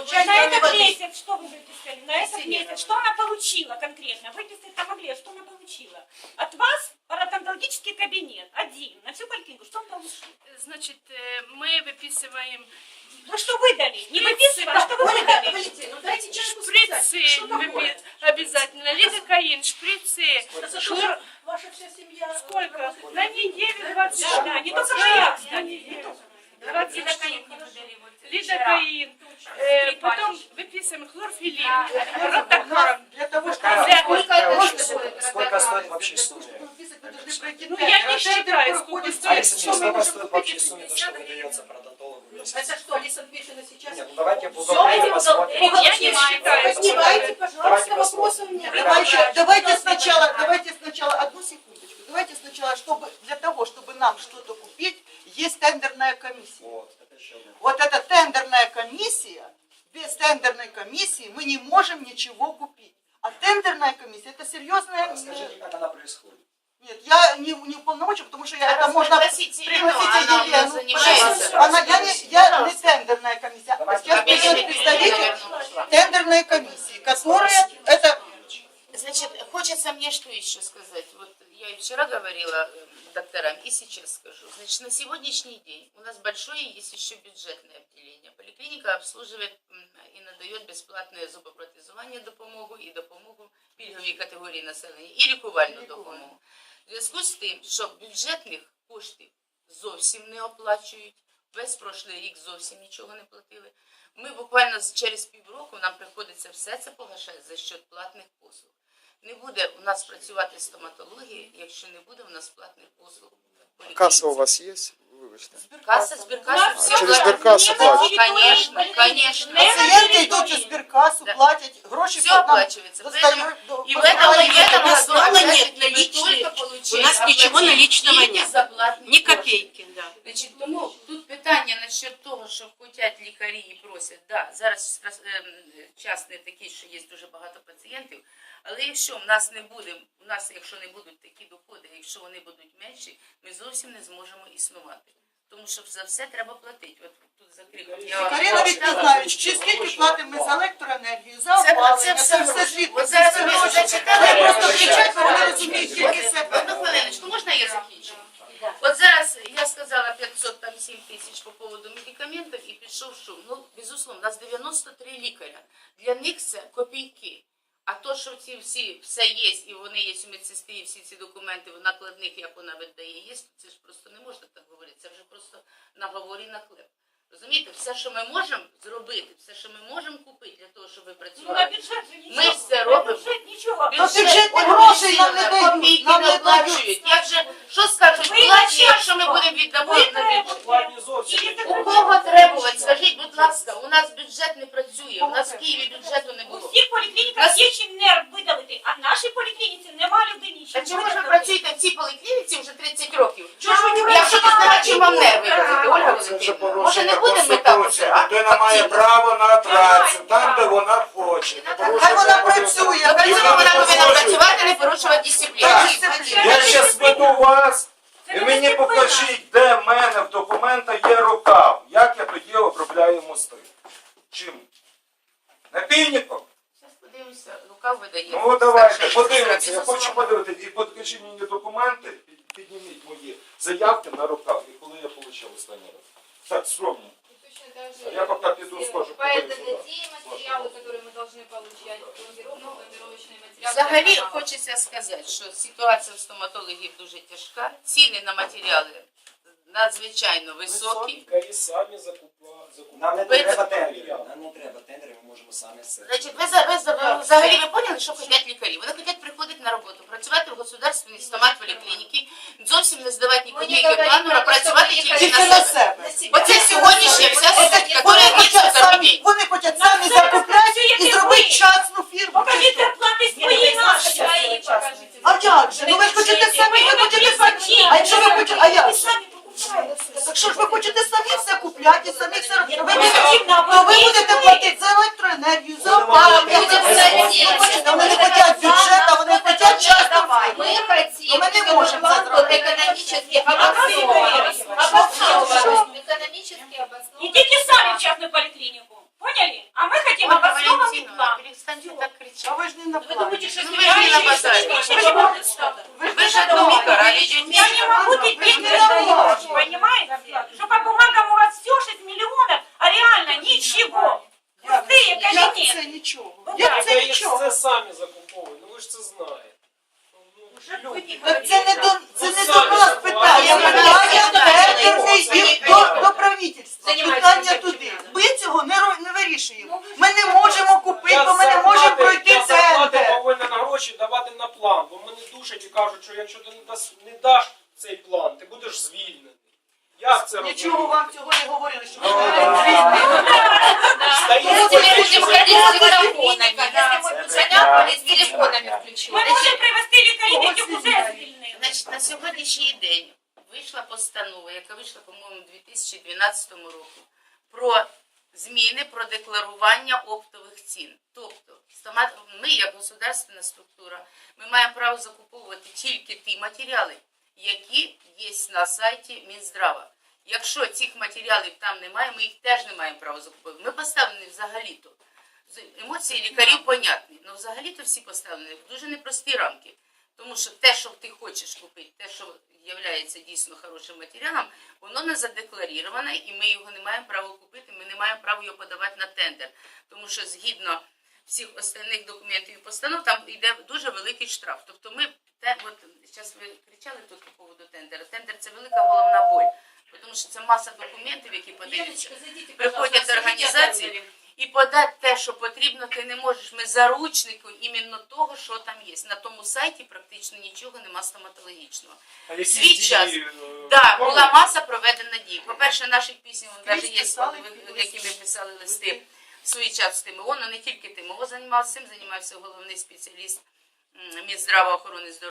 получает, На этот воды? месяц что вы выписали? На этот месяц что она получила конкретно? Выписать-то могли, а что она получила? От вас паратонтологический кабинет один на всю поликлинику. Что он получил? Значит, э, мы выписываем Вы что выдали? Не выписывали, а что вы выдали? Ну дайте шприцы, что такое? выпи- обязательно, лидокаин, шприцы, что Ваша вся семья... Сколько? На неделю 20 Да, не только моя, На кстати. неделю. 20 Лидокаин не выдали. Лидокаин э, потом выписываем хлорфилин. Да, для того, чтобы... Сколько стоит в общей? Ну, я не считаю, сколько стоит. А если не сколько стоит в общей то что выдается продонтологу? Это что, Алиса Дмитриевна сейчас? Нет, ну давайте бухгалтерию посмотрим. Я не считаю. Снимайте, пожалуйста, вопросы у меня. Давайте, давайте сначала, давайте сначала, одну секундочку. Давайте сначала, чтобы для того, чтобы нам что-то купить, есть тендерная комиссия. Вот. Вот эта тендерная комиссия, без тендерной комиссии мы не можем ничего купить. А тендерная комиссия это серьезная. Расскажите, как она происходит. Нет, я не, не уполномочен, потому что я это можно Елену, пригласите она Елену. занимается. Она, я не, я не тендерная комиссия. Давайте Сейчас придет представитель тендерной комиссии, которая это Значит, хочется мне что еще сказать. Вот я и вчера говорила э, докторам, и сейчас скажу. Значит, на сегодняшний день у нас большое есть еще бюджетное отделение. Поликлиника обслуживает м, і надає безплатне зубопротезування допомогу і допомогу пільговій категорії населення, і лікувальну допомогу. В зв'язку з тим, що бюджетних коштів зовсім не оплачують, весь прошлий рік зовсім нічого не платили. Ми буквально через півроку нам приходиться все це погашати за счет платних послуг. Не буде у нас працювати стоматологія, якщо не буде у нас платних послуг. Каса. У вас есть? Вибачте. Касса, збіркаса, всі через платять. збіркасу платять? Конечно, конечно. Пацієнти йдуть у збіркасу, Да. платять гроші Все нам оплачивается. Поэтому достають до и в этом, и в этом году Снова опять-таки нет мы наличных. только получили У нас ничего оплатили наличного тільки нет. за платні Ни кошти. копейки, да. Значить, тому тут питання насчет того, що хочуть лікарі і просять. Да, зараз ем, час не такий, що є дуже багато пацієнтів. Але якщо в нас не буде, у нас, якщо не будуть такі доходи, якщо вони будуть менші, ми зовсім не зможемо існувати. Тому що за все треба платити. От тут закрив. Карина Вікторович, чи скільки платимо ми за електроенергію, за Це- опалення, це це все все гроші. звідки. От зараз це ви гроші. зачитали, Вони просто вибачаюсь. кричать, бо вони розуміють тільки себе. Одну хвилиночку, можна я закінчу? От зараз я сказала 507 тисяч по поводу медикаментів і пішов шум. Ну, безусловно, у нас 93 лікаря. Для них це копійки. А то, що ці всі все є, і вони є у медсестрі, і всі ці документи в накладних, як вона видає, є, це ж просто не можна так говорити. Це вже просто наговорі наклеп. на. Розумієте, все, що ми можемо зробити, все, що ми можемо купити для того, щоб ви Ну, на працювали. бюджет же ничего. Ми все робимо. бюджет нічого. Бюджетні гроші нам не дають, Копійки нам не не оплачують. Же, що ми будемо віддавати. У кого требувати? Скажіть, будь ласка, у нас бюджет не працює, у нас в Києві бюджету не У було. всіх поліклініках є чим нерв видалити, а в нашій поліклініці нема людей нічого. Та чому ж ви працюєте в цій поліклініці вже 30 років? Чого ви не Якщо не знаю, чим вам нерви видалити, Ольга Валентинівна? Може не будемо ми так уже? а? Людина має право на працю там, де вона хоче. Хай вона працює. Цього вона повинна працювати, не порушувати дисципліну. Я ще сведу вас, і мені покажіть, де в мене в документах є рукав. Як я тоді обробляю мости? Чим? Напільником? Зараз подивимося, Лука видає. Ну давайте, подивимося. Я хочу подивитися. І покажіть мені документи, під- підніміть мої заявки на рукав, і коли я отримав останній раз. Так, скромно. А я пока пойду все скажу, Взагалі хочеться сказати, що ситуація в стоматологів дуже тяжка, ціни на матеріали надзвичайно високі. Лікарі самі. Нам не Ви- треба тендери. Нам не треба тендери, ми можемо самі все. Значить, ви, за- ви, за- ви взагалі ви поняли, що хочуть лікарі? Вони хочуть приходити на роботу, працювати в государственній стомат поліклініки, зовсім не здавати ні копійки плану, а працювати тільки Тільки на себе. себе. Оце сьогоднішня вся суть, Якщо ж ви хочете самі все купляти, самі все робити, ви то ви будете платити за електроенергію, за опалення. Вони не хочуть бюджету, вони хочуть часто. Ми хотим, ми не можемо це зробити. Економічно обоснований. Обоснований. Ідіть самі в частну поліклініку. Поняли? А мы хотим обоснованный план. Перестаньте так кричать. А вы же не на Вы думаете, что... Ну, вы же не на базаре. Закуповують, ну. Ну. Так це не до це не Ну, до нас питання. Питання тендерне до, до правительства. Питання туди. Ми цього не, ро- не вирішуємо. Ми не можемо купити, бо ми не можемо пройти Я зарплати тендер. на гроші давати на план, бо мене душать і кажуть, що якщо ти не, дас, не даш цей план, ти будеш звільнений. Як це Нічого вам цього не говорили, що ви Ну, да. звільнені. Стає Теперь таке, будем що ходить с закон- телефонами. Пацаня с телефонами Мы включили. можем привести лікарів, які вже звільнили. Значить, на сьогоднішній день вийшла постанова, яка вийшла, по-моєму, у 2012 році, про зміни про декларування оптових цін. Тобто, ми, як государственна структура, ми маємо право закуповувати тільки ті матеріали, які є на сайті Мінздрава. Якщо цих матеріалів там немає, ми їх теж не маємо права закуповувати. Ми поставлені взагалі-то. З- Емоції лікарів понятні, але взагалі-то всі поставлені в дуже непрості рамки. Тому що те, що ти хочеш купити, те, що є дійсно хорошим матеріалом, воно не задеклароване, і ми його не маємо права купити, ми не маємо права його подавати на тендер. Тому що згідно всіх остальних документів і постанов, там йде дуже великий штраф. Тобто ми те, от зараз ви кричали тут по поводу тендера. Тендер це велика головна тому що це маса документів, які подаються. Пожалуйста, організації, І подати те, що потрібно, ти не можеш. Ми заручники іменно того, що там є. На тому сайті практично нічого нема стоматологічного. А Свій час. е, Так, була маса проведена дій. По-перше, наших пісень навіть є, які ми писали листи в свій час з тим. Не тільки тим. Займався цим, займався головний спеціаліст Мінздрава охорони здоров'я.